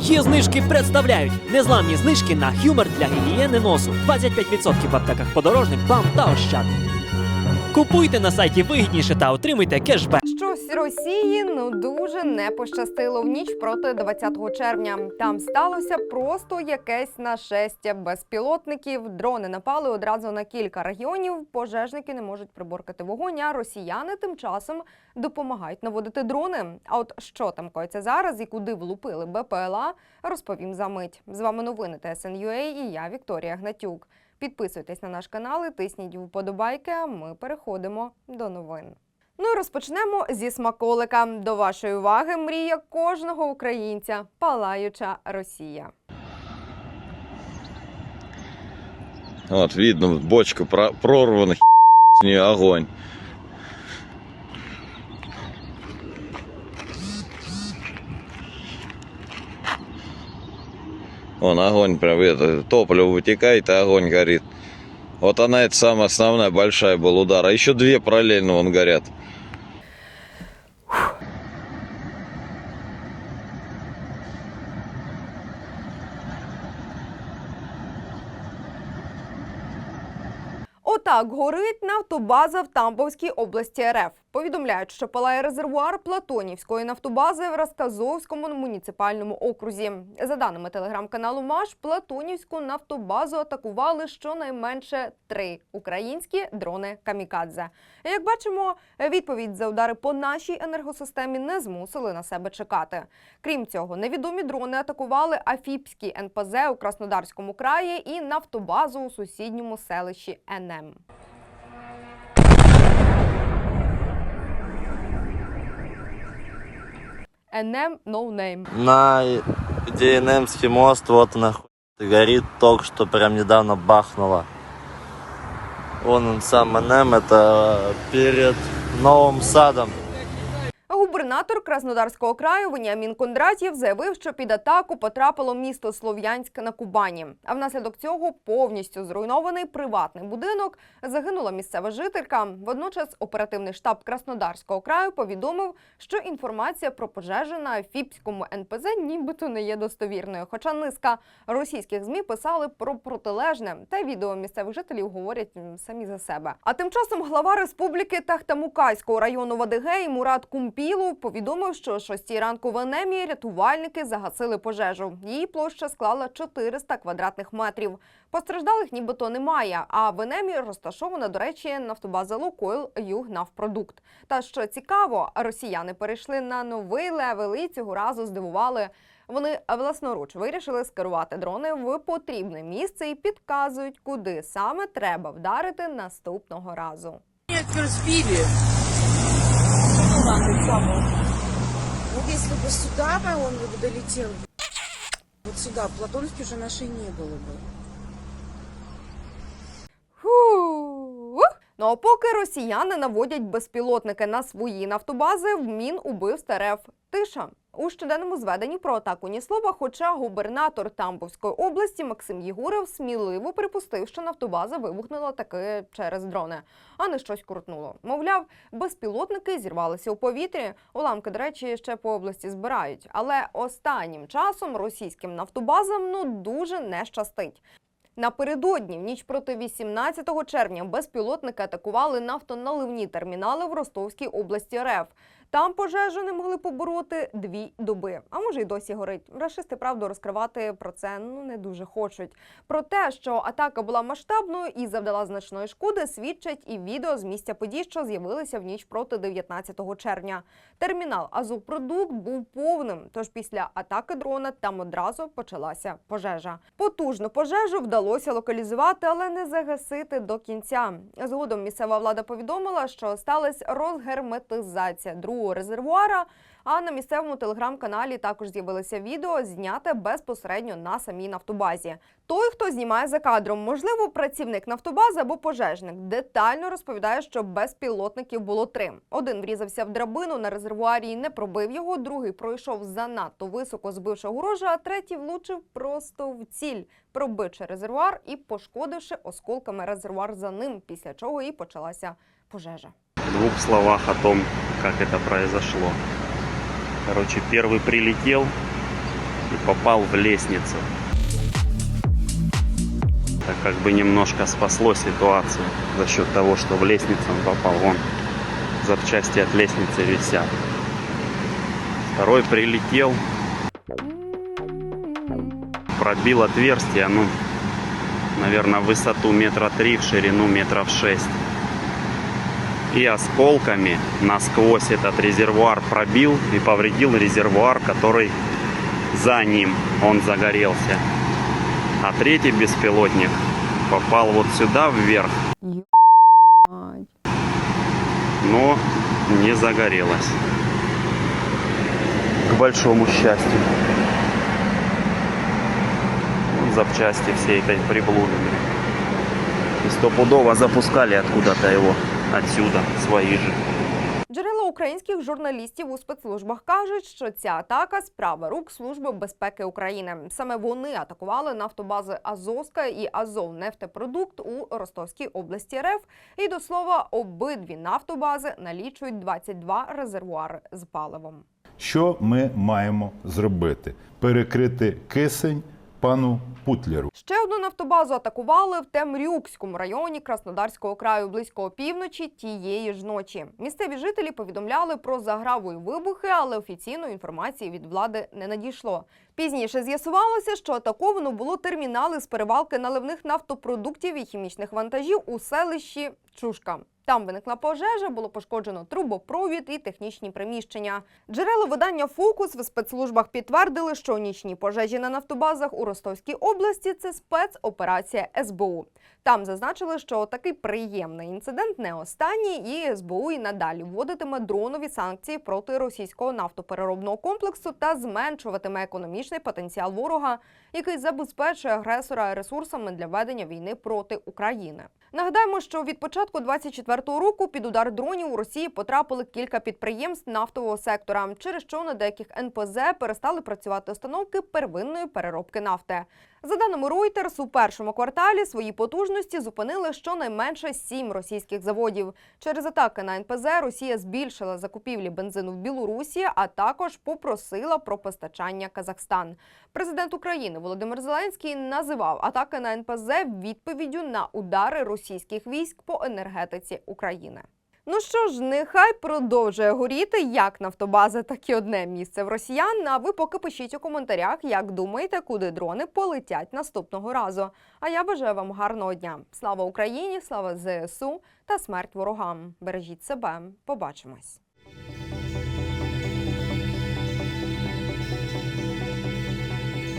Є знижки представляють незламні знижки на хюмор для гігієни носу. 25% в аптеках подорожник, бам та ощад. Купуйте на сайті вигідніше та отримуйте кешбек. Росії ну дуже не пощастило в ніч проти 20 червня. Там сталося просто якесь нашестя безпілотників. Дрони напали одразу на кілька регіонів. Пожежники не можуть приборкати вогонь, а росіяни тим часом допомагають наводити дрони. А от що там коїться зараз і куди влупили БПЛА, розповім за мить. З вами новини ТСНЮА і я Вікторія Гнатюк. Підписуйтесь на наш канал і тисніть вподобайки. А ми переходимо до новин. Ну і розпочнемо зі смаколика. До вашої уваги мрія кожного українця палаюча Росія. Вот, видно, бочка про- прорвана, с нее огонь. Вон огонь прям, это, топливо вытекает, и огонь горит. Вот она, это самая основная, большая был удар. А еще две параллельно вон горят. Отак горить нафтобаза в Тамбовській області РФ. Повідомляють, що палає резервуар Платонівської нафтобази в Розказовському муніципальному окрузі. За даними телеграм-каналу Маш, Платонівську нафтобазу атакували щонайменше три українські дрони камікадзе. Як бачимо, відповідь за удари по нашій енергосистемі не змусили на себе чекати. Крім цього, невідомі дрони атакували Афіпський НПЗ у Краснодарському краї і нафтобазу у сусідньому селищі НМ. НМ no name. На ДНМский мост, вот он горит, только что прям недавно бахнуло. Вон он сам NM, это перед новым садом. Губернатор Краснодарського краю Веніамін Кондратєв заявив, що під атаку потрапило місто Слов'янськ на Кубані. А внаслідок цього повністю зруйнований приватний будинок. Загинула місцева жителька. Водночас оперативний штаб Краснодарського краю повідомив, що інформація про пожежу на Фіпському НПЗ нібито не є достовірною. Хоча низка російських змі писали про протилежне, та відео місцевих жителів говорять самі за себе. А тим часом глава республіки Тахтамукайського району Вадигей Мурат Повідомив, що о 6 ранку в Енемі рятувальники загасили пожежу. Її площа склала 400 квадратних метрів. Постраждалих нібито немає. А в Енемі розташована, до речі, нафтобаза Лукойл Югнафпродукт. Та що цікаво, росіяни перейшли на новий левел і цього разу здивували. Вони власноруч вирішили скерувати дрони в потрібне місце і підказують, куди саме треба вдарити наступного разу Некоторые сбили. Вот если бы сюда бы он бы долетел, вот сюда, Платонский уже нашей не было бы. Ну а поки росіяни наводять безпілотники на свої нафтобази, в Мінубивств РФ тиша. У щоденному зведенні про атаку ні слова, хоча губернатор Тамбовської області Максим Єгуров сміливо припустив, що нафтобаза вибухнула таки через дрони, а не щось крутнуло. Мовляв, безпілотники зірвалися у повітрі. Уламки, до речі, ще по області збирають. Але останнім часом російським нафтобазам ну дуже не щастить. Напередодні, в ніч проти 18 червня, безпілотники атакували нафтоналивні термінали в Ростовській області РФ. Там пожежу не могли побороти дві доби. А може й досі горить. Рашисти правду розкривати про це ну не дуже хочуть. Про те, що атака була масштабною і завдала значної шкоди, свідчать і відео з місця подій, що з'явилися в ніч проти 19 червня. Термінал Азовпродукт був повним. Тож після атаки дрона там одразу почалася пожежа. Потужну пожежу вдалося локалізувати, але не загасити до кінця. Згодом місцева влада повідомила, що сталася розгерметизація другого резервуара. А на місцевому телеграм-каналі також з'явилося відео, зняте безпосередньо на самій нафтобазі. Той, хто знімає за кадром, можливо, працівник нафтобази або пожежник, детально розповідає, що безпілотників було три. Один врізався в драбину на резервуарі і не пробив його, другий пройшов занадто високо, збивши ворожа, а третій влучив просто в ціль, пробивши резервуар і пошкодивши осколками резервуар за ним, після чого і почалася пожежа. В двух словах о том, как это произошло. Короче, первый прилетел, и попал в лестницу. Это как бы немножко спасло ситуацию за счет того, что в лестницу он попал. Вон запчасти от лестницы висят. Второй прилетел, пробил отверстие, ну, наверное, высоту метра три, в ширину метров шесть. И осколками насквозь этот резервуар пробил и повредил резервуар, который за ним он загорелся. А третий беспилотник попал вот сюда вверх, но не загорелось. К большому счастью. Вон Запчасти всей этой приблуды. И стопудово запускали откуда-то его отсюда, свои же. Джерела українських журналістів у спецслужбах кажуть, що ця атака справа рук Служби безпеки України. Саме вони атакували нафтобази Азовська і Азовнефтепродукт у Ростовській області РФ. І до слова, обидві нафтобази налічують 22 резервуари з паливом. Що ми маємо зробити? Перекрити кисень пану Путлеру. Ще одну нафтобазу атакували в Темрюкському районі Краснодарського краю близько опівночі тієї ж ночі. Місцеві жителі повідомляли про заграву і вибухи, але офіційної інформації від влади не надійшло. Пізніше з'ясувалося, що атаковано було термінали з перевалки наливних нафтопродуктів і хімічних вантажів у селищі Чушка. Там виникла пожежа, було пошкоджено трубопровід і технічні приміщення. Джерела видання Фокус в спецслужбах підтвердили, що нічні пожежі на нафтобазах у Ростовській області це спецоперація СБУ. Там зазначили, що такий приємний інцидент не останній, і СБУ і надалі вводитиме дронові санкції проти російського нафтопереробного комплексу та зменшуватиме економічний потенціал ворога, який забезпечує агресора ресурсами для ведення війни проти України. Нагадаємо, що від початку 24-го року під удар дронів у Росії потрапили кілька підприємств нафтового сектора, через що на деяких НПЗ перестали працювати установки первинної переробки нафти. За даними Reuters, у першому кварталі свої потужності зупинили щонайменше сім російських заводів. Через атаки на НПЗ Росія збільшила закупівлі бензину в Білорусі, а також попросила про постачання Казахстан. Президент України Володимир Зеленський називав атаки на НПЗ відповіддю на удари російських військ по енергетиці України. Ну що ж, нехай продовжує горіти як нафтобаза, так і одне місце в росіян. А ви поки пишіть у коментарях, як думаєте, куди дрони полетять наступного разу. А я бажаю вам гарного дня. Слава Україні, слава ЗСУ та смерть ворогам. Бережіть себе. Побачимось.